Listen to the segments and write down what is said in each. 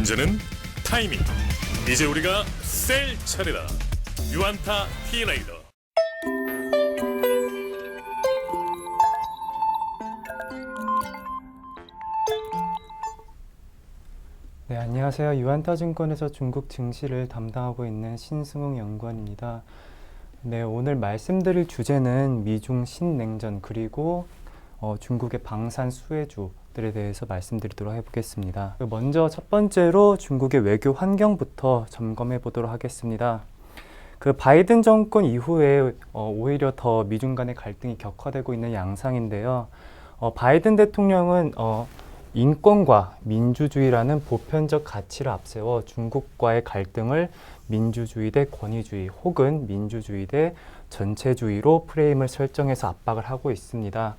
문제는 타이밍. 이제 우리가 셀 차례다. 유안타 T라이더. 네, 안녕하세요. 유한타증권에서 중국 증시를 담당하고 있는 신승웅 연구원입니다. 네, 오늘 말씀드릴 주제는 미중 신냉전 그리고 어, 중국의 방산 수혜주 들에 대해서 말씀드리도록 해보겠습니다. 먼저 첫 번째로 중국의 외교 환경부터 점검해 보도록 하겠습니다. 그 바이든 정권 이후에 어, 오히려 더 미중 간의 갈등이 격화되고 있는 양상인데요. 어, 바이든 대통령은 어, 인권과 민주주의라는 보편적 가치를 앞세워 중국과의 갈등을 민주주의 대 권위주의 혹은 민주주의 대 전체주의로 프레임을 설정해서 압박을 하고 있습니다.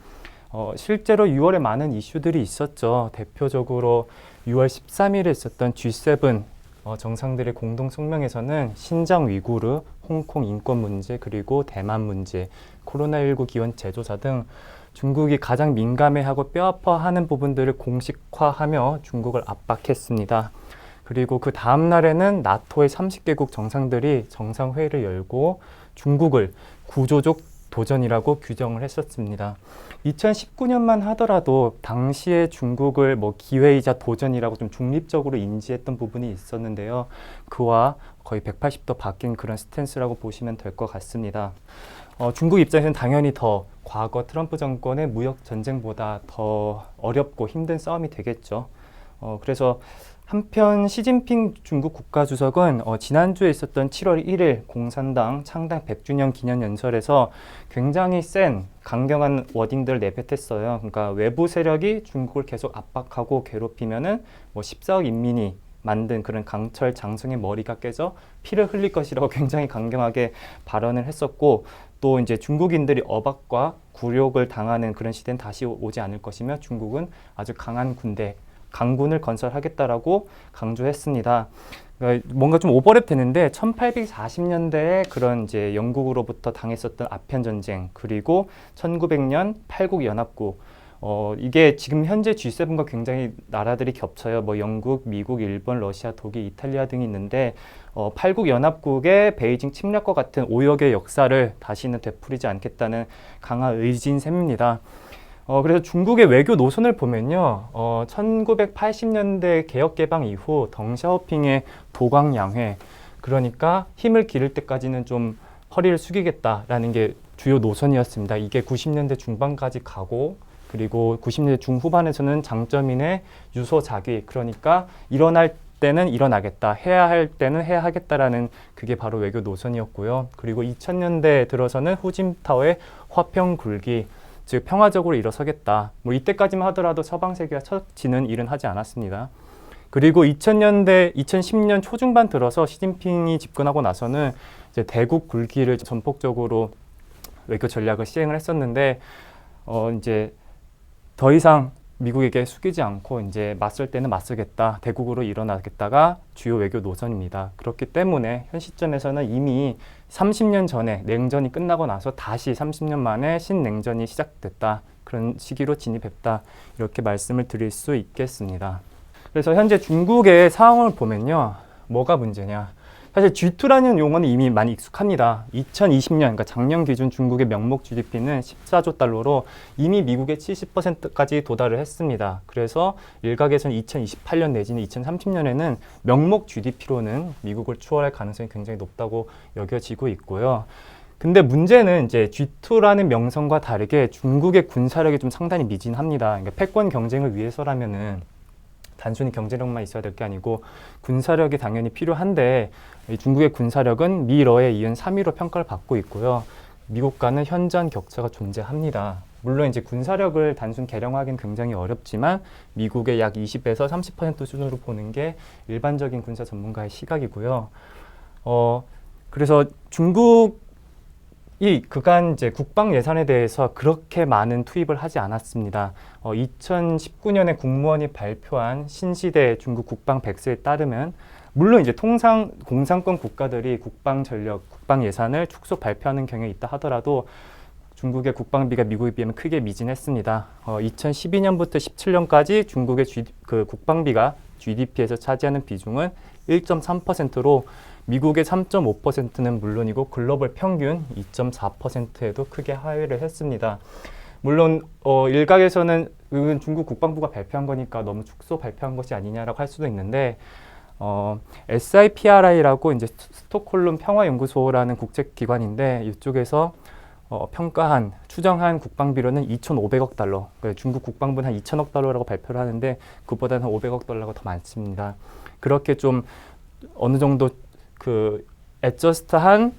어, 실제로 6월에 많은 이슈들이 있었죠. 대표적으로 6월 13일에 있었던 G7 어, 정상들의 공동 성명에서는 신장 위구르, 홍콩 인권 문제 그리고 대만 문제, 코로나19 기원 제조사 등 중국이 가장 민감해하고 뼈아파하는 부분들을 공식화하며 중국을 압박했습니다. 그리고 그 다음 날에는 나토의 30개국 정상들이 정상회의를 열고 중국을 구조적 도전이라고 규정을 했었습니다. 2019년만 하더라도 당시에 중국을 뭐 기회이자 도전이라고 좀 중립적으로 인지했던 부분이 있었는데요. 그와 거의 180도 바뀐 그런 스탠스라고 보시면 될 것 같습니다. 어, 중국 입장에서는 당연히 더 과거 트럼프 정권의 무역 전쟁보다 더 어렵고 힘든 싸움이 되겠죠. 어, 그래서 한편 시진핑 중국 국가주석은 어, 지난주에 있었던 7월 1일 공산당 창당 100주년 기념 연설에서 굉장히 센 강경한 워딩들을 내뱉었어요. 그러니까 외부 세력이 중국을 계속 압박하고 괴롭히면은 뭐 14억 인민이 만든 그런 강철 장성의 머리가 깨져 피를 흘릴 것이라고 굉장히 강경하게 발언을 했었고 또 이제 중국인들이 억압과 굴욕을 당하는 그런 시대는 다시 오지 않을 것이며 중국은 아주 강한 군대 강군을 건설하겠다라고 강조했습니다. 그러니까 뭔가 좀 오버랩 되는데 1840년대에 그런 이제 영국으로부터 당했었던 아편 전쟁 그리고 1900년 팔국 연합국 어, 이게 지금 현재 G7과 굉장히 나라들이 겹쳐요. 뭐 영국, 미국, 일본, 러시아, 독일, 이탈리아 등이 있는데 어, 팔국 연합국의 베이징 침략과 같은 오역의 역사를 다시는 되풀이지 않겠다는 강한 의지인 셈입니다. 어, 그래서 중국의 외교 노선을 보면요, 어, 1980년대 개혁 개방 이후 덩샤오핑의 도광 양회, 그러니까 힘을 기를 때까지는 좀 허리를 숙이겠다라는 게 주요 노선이었습니다. 이게 90년대 중반까지 가고 그리고 90년대 중후반에서는 장점인의 유소 자기, 그러니까 일어날 때는 일어나겠다, 해야 할 때는 해야 하겠다라는 그게 바로 외교 노선이었고요. 그리고 2000년대 들어서는 후진타오의 화평 굴기, 즉 평화적으로 일어서겠다. 뭐 이때까지만 하더라도 서방 세계가 처지는 일은 하지 않았습니다. 그리고 2000년대, 2010년 초중반 들어서 시진핑이 집권하고 나서는 이제 대국 굴기를 전폭적으로 외교 전략을 시행을 했었는데 어 이제 더 이상 미국에게 숙이지 않고 이제 맞설 때는 맞서겠다 대국으로 일어나겠다가 주요 외교 노선입니다. 그렇기 때문에 현 시점에서는 이미 30년 전에 냉전이 끝나고 나서 다시 30년 만에 신냉전이 시작됐다. 그런 시기로 진입했다. 이렇게 말씀을 드릴 수 있겠습니다. 그래서 현재 중국의 상황을 보면요. 뭐가 문제냐 사실 G2라는 용어는 이미 많이 익숙합니다. 2020년, 그러니까 작년 기준 중국의 명목 GDP는 14조 달러로 이미 미국의 70%까지 도달을 했습니다. 그래서 일각에서는 2028년 내지는 2030년에는 명목 GDP로는 미국을 추월할 가능성이 굉장히 높다고 여겨지고 있고요. 근데 문제는 이제 G2라는 명성과 다르게 중국의 군사력이 좀 상당히 미진합니다. 그러니까 패권 경쟁을 위해서라면은 단순히 경제력만 있어야 될 게 아니고 군사력이 당연히 필요한데 이 중국의 군사력은 미러에 이은 3위로 평가를 받고 있고요. 미국과는 현저한 격차가 존재합니다. 물론 이제 군사력을 단순 개량하기는 굉장히 어렵지만 미국의 약 20에서 30% 수준으로 보는 게 일반적인 군사 전문가의 시각이고요. 어, 그래서 중국 이 그간 이제 국방 예산에 대해서 그렇게 많은 투입을 하지 않았습니다. 어, 2019년에 국무원이 발표한 신시대 중국 국방 백서에 따르면 물론 이제 통상 공산권 국가들이 국방 전력, 국방 예산을 축소 발표하는 경향이 있다 하더라도 중국의 국방비가 미국에 비하면 크게 미진했습니다. 어, 2012년부터 17년까지 중국의 G, 그 국방비가 GDP에서 차지하는 비중은 1.3%로 미국의 3.5%는 물론이고 글로벌 평균 2.4%에도 크게 하회를 했습니다. 물론 어, 일각에서는 이건 중국 국방부가 발표한 거니까 너무 축소 발표한 것이 아니냐라고 할 수도 있는데 어, SIPRI라고 이제 스톡홀름 평화연구소라는 국제기관인데 이쪽에서 어, 평가한 추정한 국방비로는 2,500억 달러. 그러니까 중국 국방부는 한 2천억 달러라고 발표를 하는데 그보다는 한 500억 달러가 더 많습니다. 그렇게 좀 어느 정도 그 애저스트한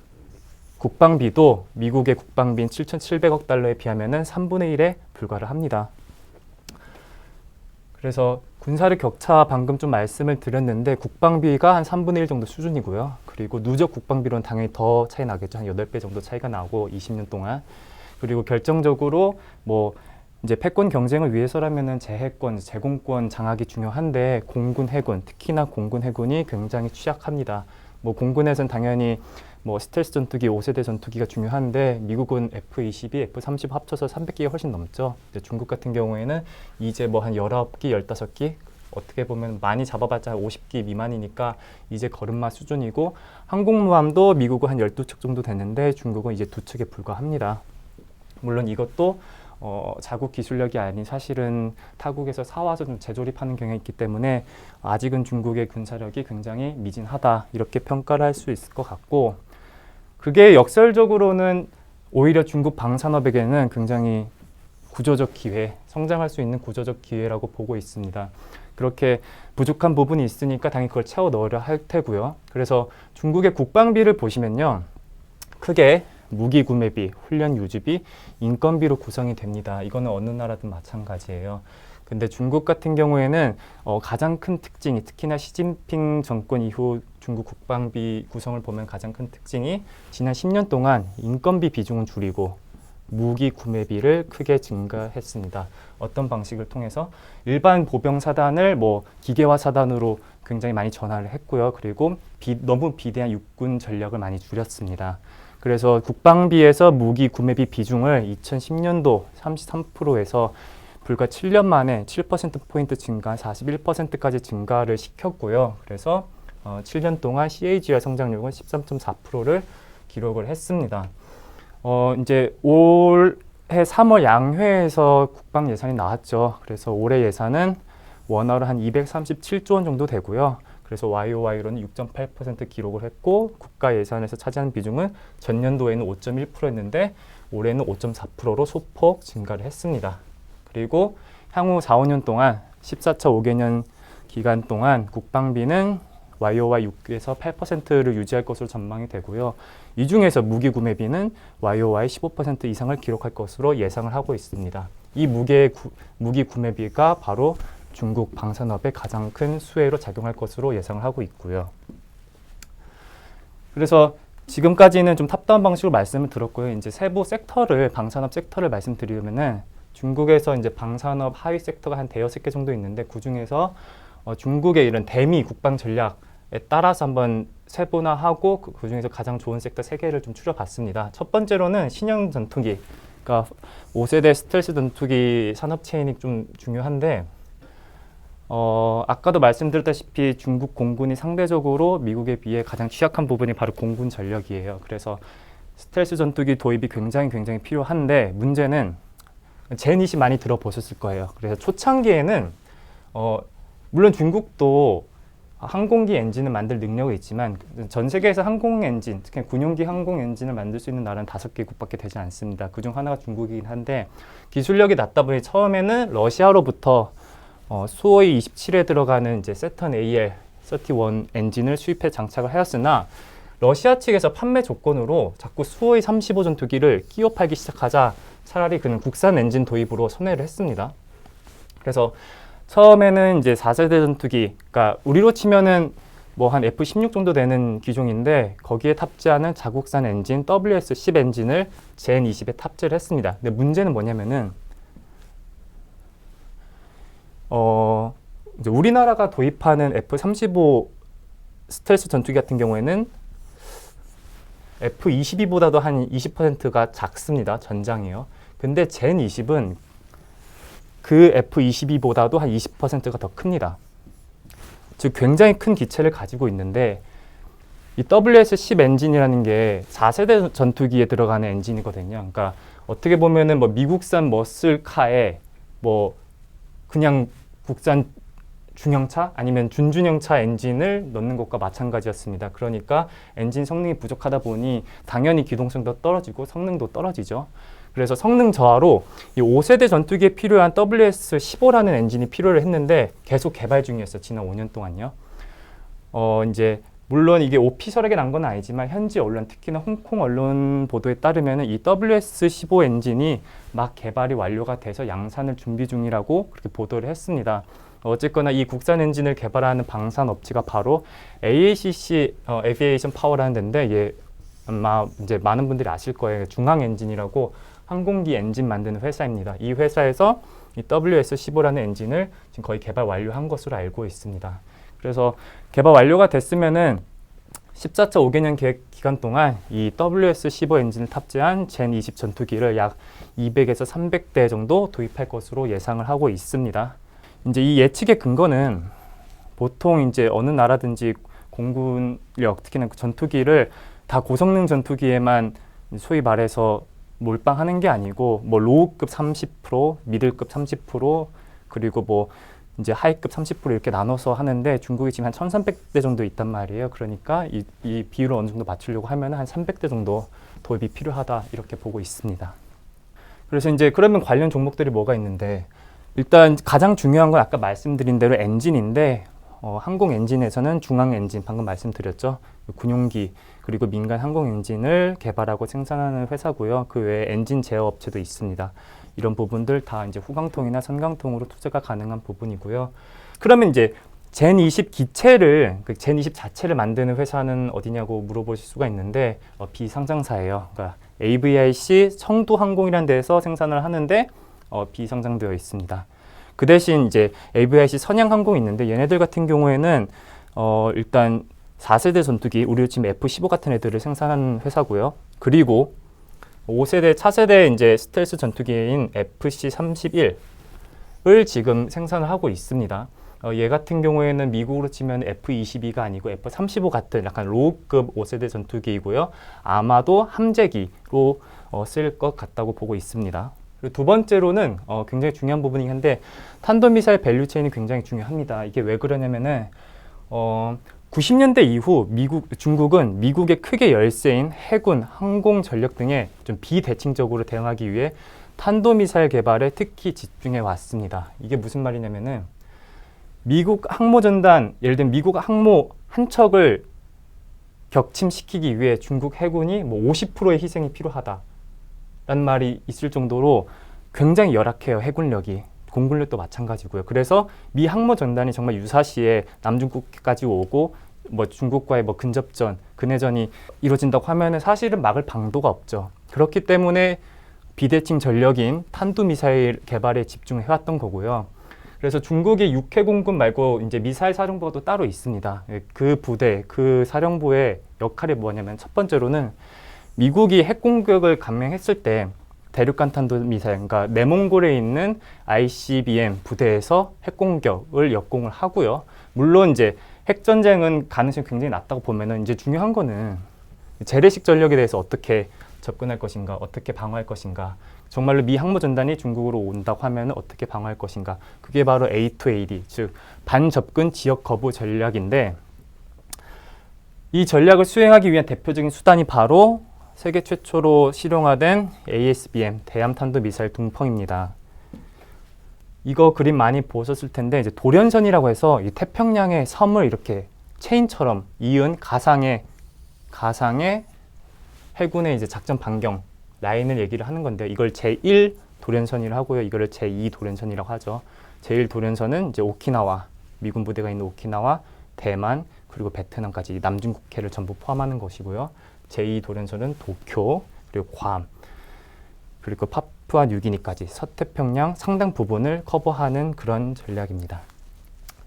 국방비도 미국의 국방비인 7,700억 달러에 비하면은 3분의 1에 불과를 합니다. 그래서 군사력 격차 방금 좀 말씀을 드렸는데 국방비가 한 3분의 1 정도 수준이고요. 그리고 누적 국방비로는 당연히 더 차이 나겠죠. 한 8배 정도 차이가 나고 20년 동안. 그리고 결정적으로 뭐 이제 패권 경쟁을 위해서라면은 재해권, 제공권 장악이 중요한데 공군 해군, 특히나 공군 해군이 굉장히 취약합니다. 뭐 공군에서는 당연히 뭐 스텔스 전투기 5세대 전투기가 중요한데 미국은 F-22, F-30 합쳐서 300기가 훨씬 넘죠. 근데 중국 같은 경우에는 이제 뭐 한 19기, 15기 어떻게 보면 많이 잡아봤자 50기 미만이니까 이제 걸음마 수준이고 항공모함도 미국은 한 12척 정도 되는데 중국은 이제 두 척에 불과합니다. 물론 이것도 어, 자국 기술력이 아닌 사실은 타국에서 사와서 좀 재조립하는 경향이 있기 때문에 아직은 중국의 군사력이 굉장히 미진하다 이렇게 평가를 할 수 있을 것 같고 그게 역설적으로는 오히려 중국 방산업에게는 굉장히 구조적 기회, 성장할 수 있는 구조적 기회라고 보고 있습니다. 그렇게 부족한 부분이 있으니까 당연히 그걸 채워 넣으려 할 테고요. 그래서 중국의 국방비를 보시면요. 크게 무기 구매비, 훈련 유지비, 인건비로 구성이 됩니다. 이거는 어느 나라든 마찬가지예요. 근데 중국 같은 경우에는 어, 가장 큰 특징이 특히나 시진핑 정권 이후 중국 국방비 구성을 보면 가장 큰 특징이 지난 10년 동안 인건비 비중은 줄이고 무기 구매비를 크게 증가했습니다. 어떤 방식을 통해서 일반 보병 사단을 뭐 기계화 사단으로 굉장히 많이 전환을 했고요. 그리고 비, 너무 비대한 육군 전력을 많이 줄였습니다. 그래서 국방비에서 무기 구매비 비중을 2010년도 33%에서 불과 7년 만에 7%포인트 증가, 41%까지 증가를 시켰고요. 그래서 어, 7년 동안 CAGR 성장률은 13.4%를 기록을 했습니다. 어, 이제 올해 3월 양회에서 국방 예산이 나왔죠. 그래서 올해 예산은 원화로 한 237조 원 정도 되고요. 그래서 YOY로는 6.8% 기록을 했고 국가 예산에서 차지하는 비중은 전년도에는 5.1%였는데 올해는 5.4%로 소폭 증가를 했습니다. 그리고 향후 4, 5년 동안 14차 5개년 기간 동안 국방비는 YOY 6에서 8%를 유지할 것으로 전망이 되고요. 이 중에서 무기 구매비는 YOY 15% 이상을 기록할 것으로 예상을 하고 있습니다. 이 무게 구, 무기 구매비가 바로 중국 방산업의 가장 큰 수혜로 작용할 것으로 예상을 하고 있고요. 그래서 지금까지는 좀 탑다운 방식으로 말씀을 들었고요. 이제 세부 섹터를 방산업 섹터를 말씀드리면은 중국에서 이제 방산업 하위 섹터가 한 대여섯 개 정도 있는데 그 중에서 어, 중국의 이런 대미 국방 전략에 따라서 한번 세분화하고 그, 그 중에서 가장 좋은 섹터 세 개를 좀 추려봤습니다. 첫 번째로는 신형 전투기, 그러니까 5세대 스텔스 전투기 산업 체인이 좀 중요한데 어, 아까도 말씀드렸다시피 중국 공군이 상대적으로 미국에 비해 가장 취약한 부분이 바로 공군 전력이에요. 그래서 스텔스 전투기 도입이 굉장히 굉장히 필요한데 문제는 제닛이 많이 들어보셨을 거예요. 그래서 초창기에는 어, 물론 중국도 항공기 엔진을 만들 능력이 있지만 전 세계에서 항공 엔진, 특히 군용기 항공 엔진을 만들 수 있는 나라는 다섯 개국밖에 되지 않습니다. 그중 하나가 중국이긴 한데 기술력이 낮다 보니 처음에는 러시아로부터 어, 수호이 27에 들어가는 이제 세턴 AL 31 엔진을 수입해 장착을 하였으나 러시아 측에서 판매 조건으로 자꾸 수호이 35 전투기를 끼워 팔기 시작하자 차라리 그는 국산 엔진 도입으로 선회를 했습니다. 그래서 처음에는 이제 4세대 전투기, 그러니까 우리로 치면은 뭐 한 F-16 정도 되는 기종인데 거기에 탑재하는 자국산 엔진 WS-10 엔진을 젠 20에 탑재를 했습니다. 근데 문제는 뭐냐면은 어 이제 우리나라가 도입하는 F-35 스텔스 전투기 같은 경우에는 F-22보다도 한 20%가 작습니다. 전장이요. 근데 젠 20은 그 F-22보다도 한 20%가 더 큽니다. 즉 굉장히 큰 기체를 가지고 있는데 이 WS-10 엔진이라는 게 4세대 전투기에 들어가는 엔진이거든요. 그러니까 어떻게 보면은 뭐 미국산 머슬카에 뭐 그냥 국산 중형차 아니면 준중형차 엔진을 넣는 것과 마찬가지였습니다. 그러니까 엔진 성능이 부족하다 보니 당연히 기동성도 떨어지고 성능도 떨어지죠. 그래서 성능 저하로 이 5세대 전투기에 필요한 WS15라는 엔진이 필요를 했는데 계속 개발 중이었어요. 지난 5년 동안요. 어 이제 물론 이게 오피셜하게 난 건 아니지만 현지 언론 특히나 홍콩 언론 보도에 따르면 이 WS15 엔진이 막 개발이 완료가 돼서 양산을 준비 중이라고 그렇게 보도를 했습니다. 어쨌거나 이 국산 엔진을 개발하는 방산 업체가 바로 AACC 어, 에비에이션 파워라는 데인데 얘 아마 이제 많은 분들이 아실 거예요. 중앙 엔진이라고 항공기 엔진 만드는 회사입니다. 이 회사에서 이 WS15라는 엔진을 지금 거의 개발 완료한 것으로 알고 있습니다. 그래서 개발 완료가 됐으면은 14차 5개년 계획 기간 동안 이 WS15 엔진을 탑재한 젠20 전투기를 약 200에서 300대 정도 도입할 것으로 예상을 하고 있습니다. 이제 이 예측의 근거는 보통 이제 어느 나라든지 공군력 특히나 그 전투기를 다 고성능 전투기에만 소위 말해서 몰빵하는 게 아니고 뭐 로우급 30% 미들급 30% 그리고 뭐 이제 하이급 30% 이렇게 나눠서 하는데 중국이 지금 한 1,300대 정도 있단 말이에요. 그러니까 이, 이 비율을 어느 정도 맞추려고 하면 한 300대 정도 도입이 필요하다 이렇게 보고 있습니다. 그래서 이제 그러면 관련 종목들이 뭐가 있는데 일단 가장 중요한 건 아까 말씀드린 대로 엔진인데 어, 항공 엔진에서는 중앙 엔진 방금 말씀드렸죠 군용기 그리고 민간 항공 엔진을 개발하고 생산하는 회사고요 그 외에 엔진 제어 업체도 있습니다 이런 부분들 다 이제 후광통이나 선광통으로 투자가 가능한 부분이고요 그러면 이제 젠20 기체를 그 젠20 자체를 만드는 회사는 어디냐고 물어보실 수가 있는데 어, 비상장사예요 그러니까 AVIC 청두항공이라는 데서 생산을 하는데 어, 비상장되어 있습니다. 그 대신 이제 AVIC 선양항공이 있는데 얘네들 같은 경우에는 어, 일단 4세대 전투기 우리 지금 F-15 같은 애들을 생산하는 회사고요. 그리고 5세대 차세대 이제 스텔스 전투기인 FC-31을 지금 생산을 하고 있습니다. 어, 얘 같은 경우에는 미국으로 치면 F-22가 아니고 F-35 같은 약간 로우급 5세대 전투기이고요. 아마도 함재기로 어, 쓸것 같다고 보고 있습니다. 그리고 두 번째로는 어, 굉장히 중요한 부분이긴 한데 탄도미사일 밸류체인이 굉장히 중요합니다. 이게 왜 그러냐면은 어, 90년대 이후 미국, 중국은 미국의 크게 열세인 해군, 항공 전력 등에 좀 비대칭적으로 대응하기 위해 탄도미사일 개발에 특히 집중해 왔습니다. 이게 무슨 말이냐면은 미국 항모전단, 예를 들면 미국 항모 한 척을 격침시키기 위해 중국 해군이 뭐 50%의 희생이 필요하다. 라는 말이 있을 정도로 굉장히 열악해요, 해군력이. 공군력도 마찬가지고요. 그래서 미 항모 전단이 정말 유사시에 남중국까지 오고 뭐 중국과의 뭐 근접전, 근해전이 이루어진다고 하면은 사실은 막을 방도가 없죠. 그렇기 때문에 비대칭 전력인 탄두 미사일 개발에 집중해 왔던 거고요. 그래서 중국의 육해공군 말고 이제 미사일 사령부가 또 따로 있습니다. 예, 그 부대, 그 사령부의 역할이 뭐냐면 첫 번째로는 미국이 핵 공격을 감행했을 때 대륙간 탄도 미사일, 그러니까 내몽골에 있는 ICBM 부대에서 핵 공격을 역공을 하고요. 물론 이제 핵 전쟁은 가능성이 굉장히 낮다고 보면은 이제 중요한 거는 재래식 전력에 대해서 어떻게 접근할 것인가, 어떻게 방어할 것인가. 정말로 미 항모 전단이 중국으로 온다고 하면 어떻게 방어할 것인가. 그게 바로 A2AD, 즉 반접근 지역 거부 전략인데 이 전략을 수행하기 위한 대표적인 수단이 바로 세계 최초로 실용화된 ASBM 대함탄도 미사일 둥펑입니다. 이거 그림 많이 보셨을 텐데 이제 돌연선이라고 해서 이 태평양의 섬을 이렇게 체인처럼 이은 가상의 가상의 해군의 이제 작전 반경 라인을 얘기를 하는 건데 이걸 제1 돌연선이라고 하고요. 이거를 제2 돌연선이라고 하죠. 제1 돌연선은 이제 오키나와 미군 부대가 있는 오키나와 대만 그리고 베트남까지 남중국해를 전부 포함하는 것이고요. 제2 돌연선은 도쿄 그리고 괌 그리고 파푸아 뉴기니까지 서태평양 상당 부분을 커버하는 그런 전략입니다.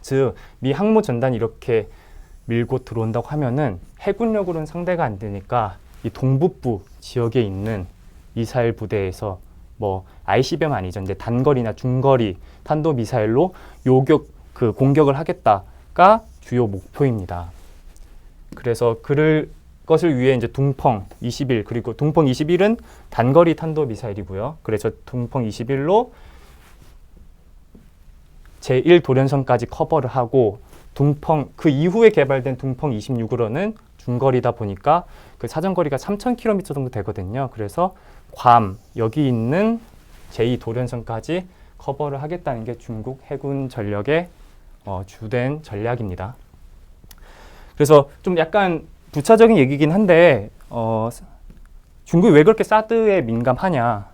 즉 미 항모 전단이 이렇게 밀고 들어온다고 하면은 해군력으로는 상대가 안 되니까 이 동북부 지역에 있는 미사일 부대에서 뭐 ICBM 아니죠. 이제 단거리나 중거리 탄도 미사일로 요격 그 공격을 하겠다가 주요 목표입니다. 그래서 그를 것을 위해 이제 둥펑 21 그리고 둥펑 21은 단거리 탄도 미사일이고요. 그래서 둥펑 21로 제1 도련선까지 커버를 하고 둥펑 그 이후에 개발된 둥펑 26으로는 중거리다 보니까 그 사정거리가 3,000km 정도 되거든요. 그래서 괌 여기 있는 제2 도련선까지 커버를 하겠다는 게 중국 해군 전력의 어, 주된 전략입니다. 그래서 좀 약간 부차적인 얘기긴 한데 어, 중국이 왜 그렇게 사드에 민감하냐?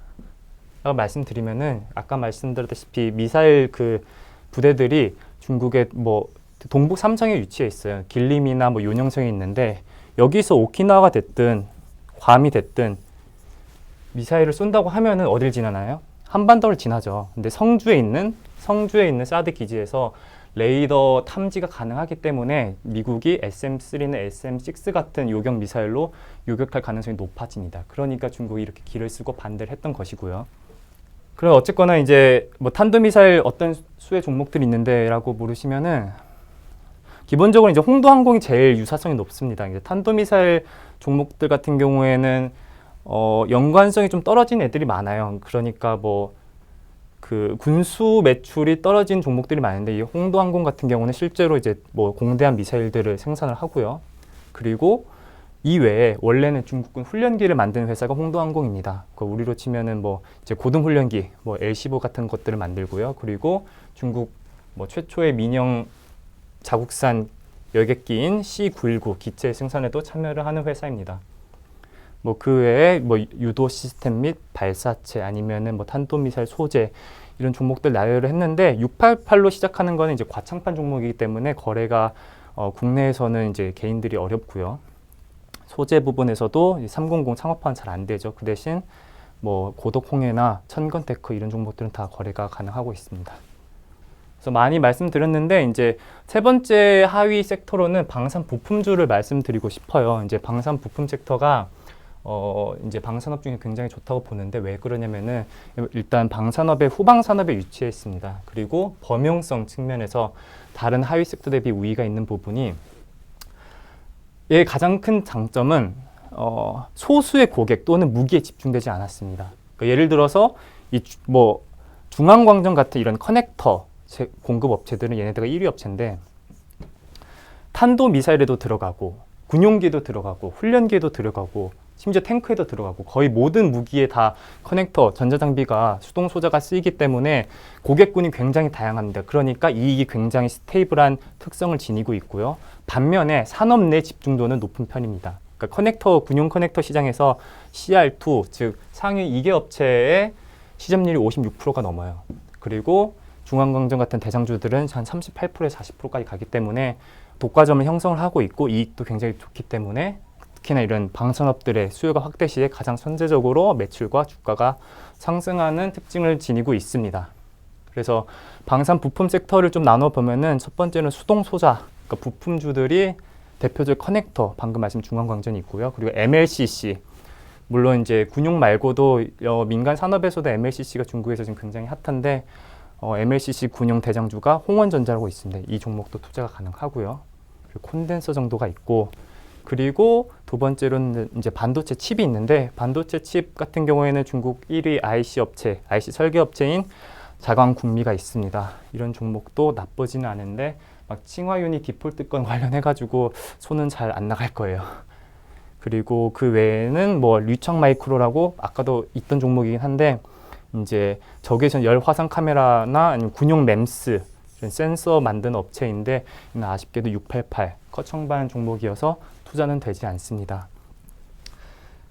라고 말씀드리면은 아까 말씀드렸다시피 미사일 그 부대들이 중국의 뭐 동북 삼성에 위치해 있어요. 길림이나 뭐 요녕성에 있는데 여기서 오키나와가 됐든 괌이 됐든 미사일을 쏜다고 하면은 어딜 지나나요? 한반도를 지나죠. 근데 성주에 있는 성주에 있는 사드 기지에서 레이더 탐지가 가능하기 때문에 미국이 SM3나 SM6 같은 요격 미사일로 요격할 가능성이 높아집니다. 그러니까 중국이 이렇게 길을 쓰고 반대를 했던 것이고요. 그럼 어쨌거나 이제 뭐 탄도미사일 어떤 수의 종목들이 있는데라고 물으시면은 기본적으로 이제 홍도 항공이 제일 유사성이 높습니다. 이제 탄도미사일 종목들 같은 경우에는 어, 연관성이 좀 떨어진 애들이 많아요. 그러니까 뭐 그 군수 매출이 떨어진 종목들이 많은데 이 홍도항공 같은 경우는 실제로 이제 뭐 공대한 미사일들을 생산을 하고요. 그리고 이 외에 원래는 중국군 훈련기를 만드는 회사가 홍도항공입니다. 그 우리로 치면은 뭐 이제 고등 훈련기, 뭐 L15 같은 것들을 만들고요. 그리고 중국 뭐 최초의 민영 자국산 여객기인 C919 기체 생산에도 참여를 하는 회사입니다. 뭐 그 외에 뭐 유도 시스템 및 발사체 아니면은 뭐 탄도미사일 소재 이런 종목들 나열을 했는데 688로 시작하는 거는 이제 과창판 종목이기 때문에 거래가 어, 국내에서는 이제 개인들이 어렵고요. 소재 부분에서도 300 창업화는 잘 안 되죠. 그 대신 뭐 고덕홍해나 천건테크 이런 종목들은 다 거래가 가능하고 있습니다. 그래서 많이 말씀드렸는데 이제 세 번째 하위 섹터로는 방산 부품주를 말씀드리고 싶어요. 이제 방산 부품 섹터가 어 이제 방산업 중에 굉장히 좋다고 보는데 왜 그러냐면은 일단 방산업의 후방 산업에 위치해 있습니다. 그리고 범용성 측면에서 다른 하위 섹터 대비 우위가 있는 부분이 얘의 가장 큰 장점은 어, 소수의 고객 또는 무기에 집중되지 않았습니다. 그러니까 예를 들어서 이 뭐 중앙광정 같은 이런 커넥터 제- 공급 업체들은 얘네들가 1위 업체인데 탄도 미사일에도 들어가고 군용기에도 들어가고 훈련기에도 들어가고 심지어 탱크에도 들어가고 거의 모든 무기에 다 커넥터 전자장비가 수동 소자가 쓰이기 때문에 고객군이 굉장히 다양합니다. 그러니까 이익이 굉장히 스테이블한 특성을 지니고 있고요. 반면에 산업 내 집중도는 높은 편입니다. 그러니까 커넥터 군용 커넥터 시장에서 CR2 즉 상위 2개 업체의 시점률이 56%가 넘어요. 그리고 중앙광정 같은 대장주들은 한 38%에서 40%까지 가기 때문에 독과점을 형성을 하고 있고 이익도 굉장히 좋기 때문에 특히나 이런 방산업들의 수요가 확대 시에 가장 선제적으로 매출과 주가가 상승하는 특징을 지니고 있습니다. 그래서 방산 부품 섹터를 좀 나눠 보면은 첫 번째는 수동 소자, 그러니까 부품주들이 대표적 커넥터, 방금 말씀 중앙광전이 있고요. 그리고 MLCC, 물론 이제 군용 말고도 어, 민간 산업에서도 MLCC가 중국에서 지금 굉장히 핫한데 어, MLCC 군용 대장주가 홍원전자라고 있습니다. 이 종목도 투자가 가능하고요. 콘덴서 정도가 있고 그리고 두 번째로는 이제 반도체 칩이 있는데 반도체 칩 같은 경우에는 중국 1위 IC 업체, IC 설계 업체인 자광군미가 있습니다. 이런 종목도 나쁘지는 않은데 막 칭화윤이 디폴트 건 관련해 가지고 손은 잘 안 나갈 거예요. 그리고 그 외에는 뭐 류청 마이크로라고 아까도 있던 종목이긴 한데 이제 적외선 열 화상 카메라나 아니면 군용 램스 센서 만드는 업체인데 아쉽게도 688 커청반 종목이어서 투자는 되지 않습니다.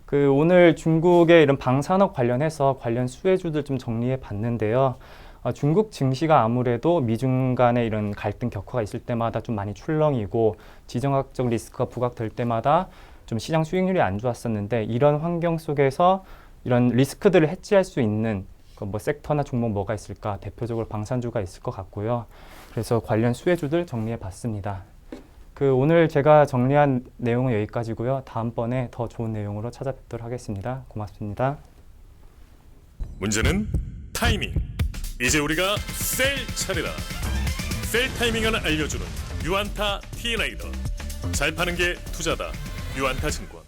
그 오늘 중국의 이런 방산업 관련해서 관련 수혜주들 좀 정리해 봤는데요. 어, 중국 증시가 아무래도 미중 간의 이런 갈등 격화가 있을 때마다 좀 많이 출렁이고 지정학적 리스크가 부각될 때마다 좀 시장 수익률이 안 좋았었는데 이런 환경 속에서 이런 리스크들을 해지할 수 있는 그뭐 섹터나 종목 뭐가 있을까 대표적으로 방산주가 있을 것 같고요. 그래서 관련 수혜주들 정리해 봤습니다. 그 오늘 제가 정리한 내용은 여기까지고요. 다음번에 더 좋은 내용으로 찾아뵙도록 하겠습니다. 고맙습니다. 문제는 타이밍. 이제 우리가 셀 차례다. 셀 타이밍을 알려주는 유안타 T라이더 잘 파는 게 투자다 유안타 증권